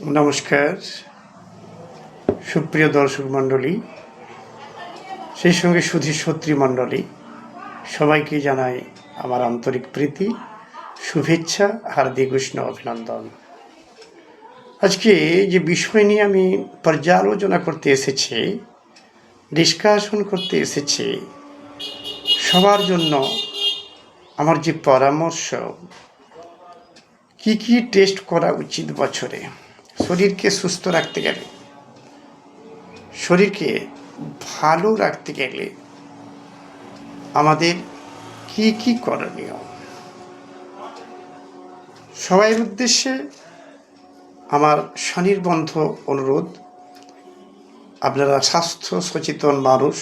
নমস্কার, সুপ্রিয় দর্শক মণ্ডলী, সেই সঙ্গে সুধী সত্রী মণ্ডলী, সবাইকে জানাই আমার আন্তরিক প্রীতি, শুভেচ্ছা, হার্দিক উষ্ণ অভিনন্দন। আজকে যে বিষয় নিয়ে আমি পর্যালোচনা করতে এসেছি ডিসকাশন করতে এসেছি, সবার জন্য আমার যে পরামর্শ, কি কি টেস্ট করা উচিত বছরে? শরীরকে সুস্থ রাখতে গেলে, শরীরকে ভালো রাখতে গেলে আমাদের কি কি করণীয়? সবাই উদ্দেশ্যে আমার স্বনির্বন্ধ অনুরোধ, আপনারা স্বাস্থ্য সচেতন মানুষ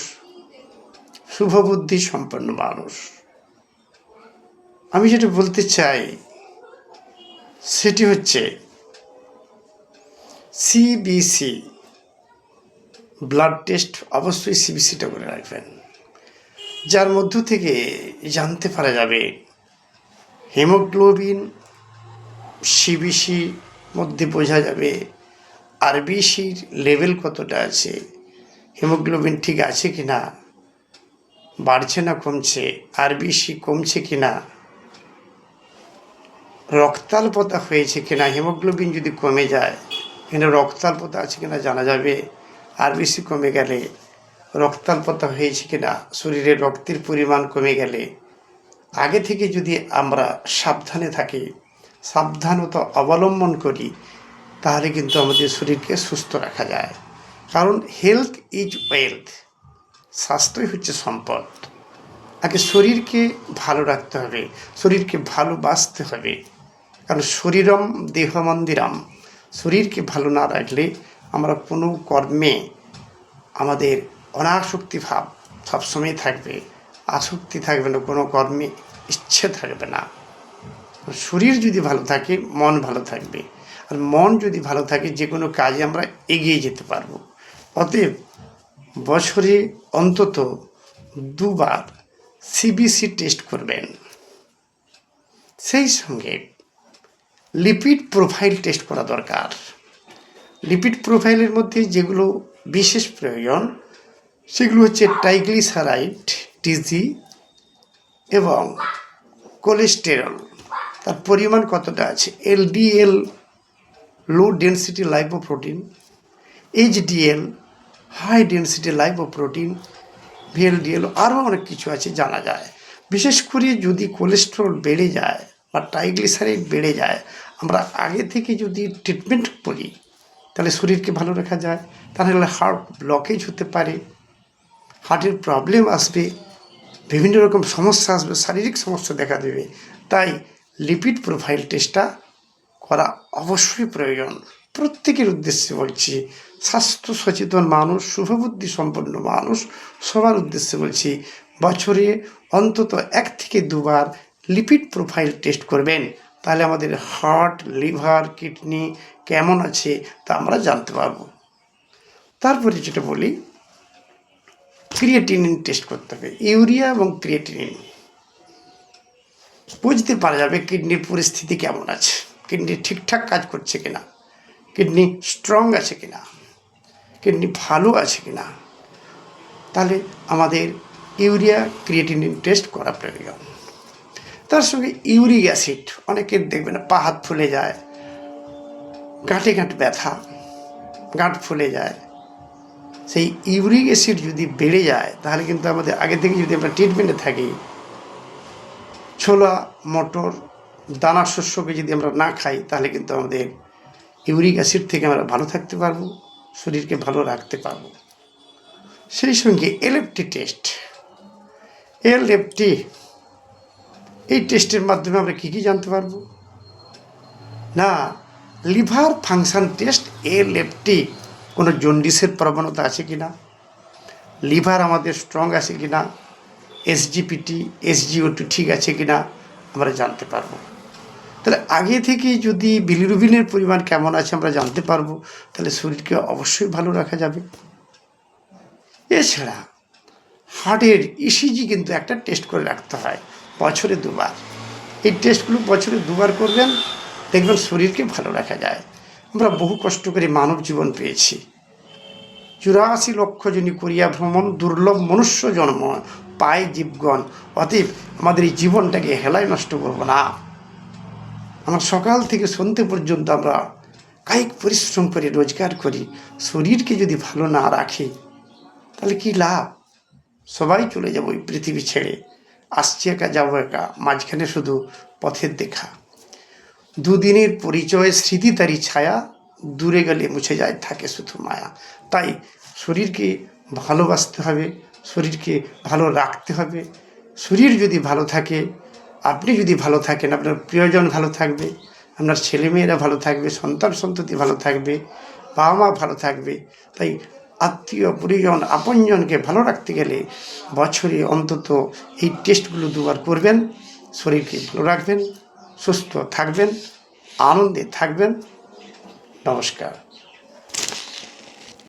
শুভবুদ্ধি সম্পন্ন মানুষ। আমি যেটা বলতে চাই, সেটি হচ্ছে সিবিসি ব্লাড টেস্ট অবশ্যই সিবিসিটা করে রাখবেন। যার মধ্য থেকে জানতে পারা যাবে, হিমোগ্লোবিন সিবিসি মধ্যে বোঝা যাবে আরবিসির লেভেল কতটা আছে, হিমোগ্লোবিন ঠিক আছে কি না বাড়ছে না কমছে আরবিসি কমছে কি না রক্তাল্পতা হয়েছে কিনা, হিমোগ্লোবিন যদি কমে যায় এখানে রক্তাল্পতা আছে কিনা জানা যাবে? আর বেশি কমে গেলে রক্তাল্পতা হয়েছে কিনা? শরীরে রক্তের পরিমাণ কমে গেলে? আগে থেকে যদি আমরা সাবধানে থাকি, সাবধানতা অবলম্বন করি, তাহলে কিন্তু আমাদের শরীরকে সুস্থ রাখা যায়। কারণ হেলথ ইজ ওয়েলথ স্বাস্থ্যই হচ্ছে সম্পদ। আগে শরীরকে ভালো রাখতে হবে, শরীরকে ভালোবাসতে হবে। কারণ শরীরম দেহ মন্দিরম শরীরকে ভালো না রাখলে আমরা কোনো কর্মে আমাদের অনাসক্তি ভাব সবসময় থাকবে, আসক্তি থাকবে না, কোনো কর্মে ইচ্ছে থাকবে না। শরীর যদি ভালো থাকে, মন ভালো থাকবে। আর মন যদি ভালো থাকে, যে কোনো কাজে আমরা এগিয়ে যেতে পারব। অতএব বছরে অন্তত দুবার সিবিসি টেস্ট করবেন। সেই সঙ্গে লিপিড প্রোফাইল টেস্ট করা দরকার। লিপিড প্রোফাইলের মধ্যে যেগুলো বিশেষ প্রয়োজন, সেগুলো হচ্ছে ট্রাইগ্লিসারাইড টিজি এবং কোলেস্টেরল তার পরিমাণ কতটা আছে? LDL low density lipoprotein HDL high density lipoprotein VLDL আরও অনেক কিছু আছে জানা যায়। বিশেষ করে যদি কোলেস্টেরল বেড়ে যায় বা ট্রাইগ্লিসারাইড বেড়ে যায়, আমরা আগে থেকে যদি ট্রিটমেন্ট করি, তাহলে শরীরকে ভালো রাখা যায়, তাহলে হার্ট ব্লকেজ হতে পারে হার্টের প্রবলেম আসবে, বিভিন্ন রকম সমস্যা আসবে, শারীরিক সমস্যা দেখা দেবে। তাই লিপিড প্রোফাইল টেস্টটা করা অবশ্যই প্রয়োজন। প্রত্যেকের উদ্দেশ্যে বলছি, স্বাস্থ্য সচেতন মানুষ, শুভবুদ্ধি সম্পন্ন মানুষ সবার উদ্দেশ্যে বলছি, বছরে অন্তত এক থেকে দুবার লিপিড প্রোফাইল টেস্ট করবেন, তাহলে আমাদের হার্ট লিভার কিডনি কেমন আছে তা আমরা জানতে পারব। তারপরে যেটা বলি ক্রিয়েটিনিন টেস্ট করতে হবে ইউরিয়া এবং ক্রিয়েটিনিন বুঝতে পারা যাবে কিডনির পরিস্থিতি কেমন আছে কিডনি ঠিকঠাক কাজ করছে কিনা কিডনি স্ট্রং আছে কিনা কিডনি ভালো আছে কিনা। তাহলে আমাদের ইউরিয়া ক্রিয়েটিনিন টেস্ট করা প্রয়োজন। তার সঙ্গে ইউরিক অ্যাসিড অনেকের দেখবেন পা হাত ফুলে যায় গাঁটে গাঁট ব্যথা গাঁট ফুলে যায়। সেই ইউরিক অ্যাসিড যদি বেড়ে যায়, তাহলে কিন্তু আমাদের আগে থেকে যদি আমরা ট্রিটমেন্টে থাকি, ছোলা, মটর, দানা শস্যকে যদি আমরা না খাই, তাহলে কিন্তু আমাদের ইউরিক অ্যাসিড থেকে আমরা ভালো থাকতে পারব, শরীরকে ভালো রাখতে পারব। সেই সঙ্গে এলএফটি টেস্ট এলএফটি এই টেস্টের মাধ্যমে আমরা কী কী জানতে পারব? না, লিভার ফাংশান টেস্ট এলএফটি কোনো জন্ডিসের প্রবণতা আছে কি না লিভার আমাদের স্ট্রং আছে কি না এসজিপিটি, এসজিওটি ঠিক আছে কি না আমরা জানতে পারব। তাহলে আগে থেকে যদি বিলিরুবিনের পরিমাণ কেমন আছে আমরা জানতে পারব, তাহলে শরীরকে অবশ্যই ভালো রাখা যাবে। এছাড়া হার্টের ইসিজি কিন্তু একটা টেস্ট করে রাখতে হয়। বছরে দুবার। এই টেস্টগুলো বছরে দুবার করবেন, দেখবেন শরীরকে ভালো রাখা যায়। আমরা বহু কষ্ট করে মানব জীবন পেয়েছি। চুরাশি লক্ষ জনী করিয়া ভ্রমণ, দুর্লভ মনুষ্য জন্ম পায় জীবগণ। অতএব আমাদের এই জীবনটাকে হেলায় নষ্ট করব না। আমার সকাল থেকে সন্ধ্যে পর্যন্ত আমরা কায়িক পরিশ্রম করে রোজগার করি, শরীরকে যদি ভালো না রাখি, তাহলে কি লাভ? সবাই চলে যাব এই পৃথিবী ছেড়ে। আসছি একা, যাব একা। মাঝখানে শুধু পথের দেখা। দুদিনের পরিচয় স্মৃতি তারই ছায়া, দূরে গেলে মুছে যায়, থাকে শুধু মায়া। তাই শরীরকে ভালোবাসতে হবে, শরীরকে ভালো রাখতে হবে। শরীর যদি ভালো থাকে, আপনি যদি ভালো থাকেন, আপনার প্রিয়জন ভালো থাকবে, আপনার ছেলেমেয়েরা ভালো থাকবে সন্তান সন্ততি ভালো থাকবে বাবা মা ভালো থাকবে, তাই আত্মীয়, পরিজন, আপনজনকে ভালো রাখতে গেলে বছরে অন্তত এই টেস্টগুলো দুবার করবেন, শরীরকে ভালো রাখবেন, সুস্থ থাকবেন, আনন্দে থাকবেন। নমস্কার।